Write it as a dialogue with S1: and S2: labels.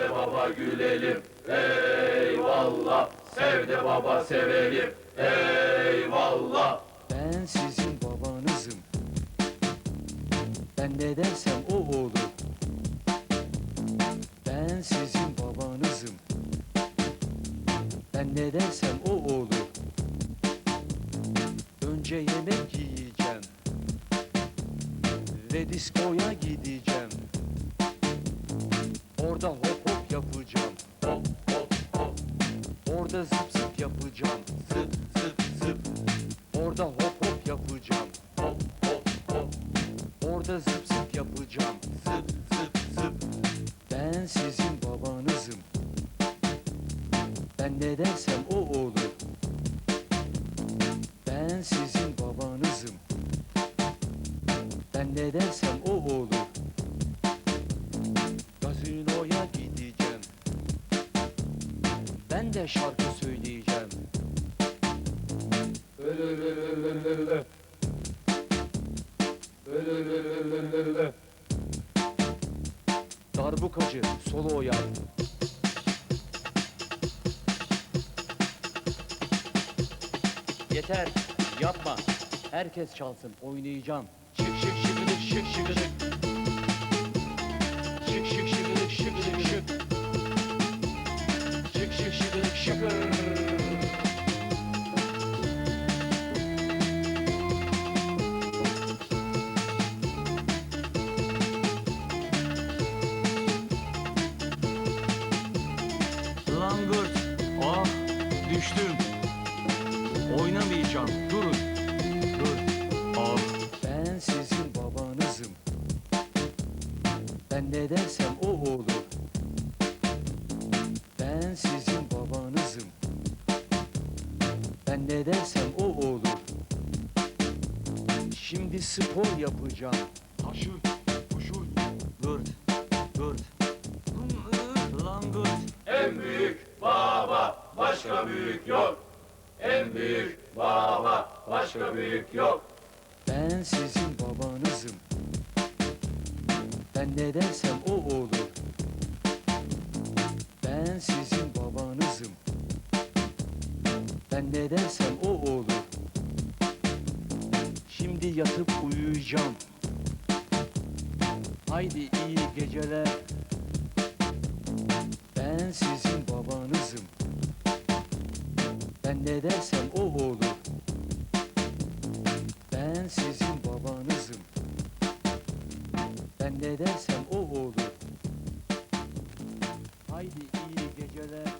S1: de baba gülelim. Eyvallah. Sev de baba sevelim. Eyvallah.
S2: Ben sizin babanızım. Ben ne dersem o olur. Ben sizin babanızım. Ben ne dersem o olur. Önce yemek yiyeceğim. Ve diskoya gideceğim. Orada yapacağım.
S1: Hop hop hop.
S2: Orada zıp zıp yapacağım. Zıp zıp zıp. Orada hop hop yapacağım.
S1: Hop hop hop.
S2: Orada zıp zıp yapacağım. Zıp zıp zıp. Ben sizin babanızım. Ben ne dersem o olur. Ben sizin babanızım. Ben ne dersem o olur. Gazinoya gideceğim. Ben de şarkı söyleyeceğim. Darbukacı solo yap. Yeter yapma. Herkes çalsın oynayacağım. Şık şık şıkıdık şık şıkıdık. Şık
S3: Langırt. Ah düştüm. Oynamayacağım. Durun. Dur. Ah.
S2: Ben sizin babanızım. Ben ne dersem o olur. Ben sizin babanızım. Ben ne dersem o olur. Şimdi spor yapacağım.
S3: Haşır. Huşur. Gırt. Gırt.
S1: Baba. Başka büyük yok. En büyük baba. Başka büyük yok.
S2: Ben sizin babanızım. Ben ne dersem o olur. Ben sizin babanızım. Ben ne dersem o olur. Şimdi yatıp uyuyacağım. Haydi iyi geceler. Ben sizin. Ben ne dersem o olur. Ben sizin babanızım. Ben ne dersem o olur. Haydi iyi geceler.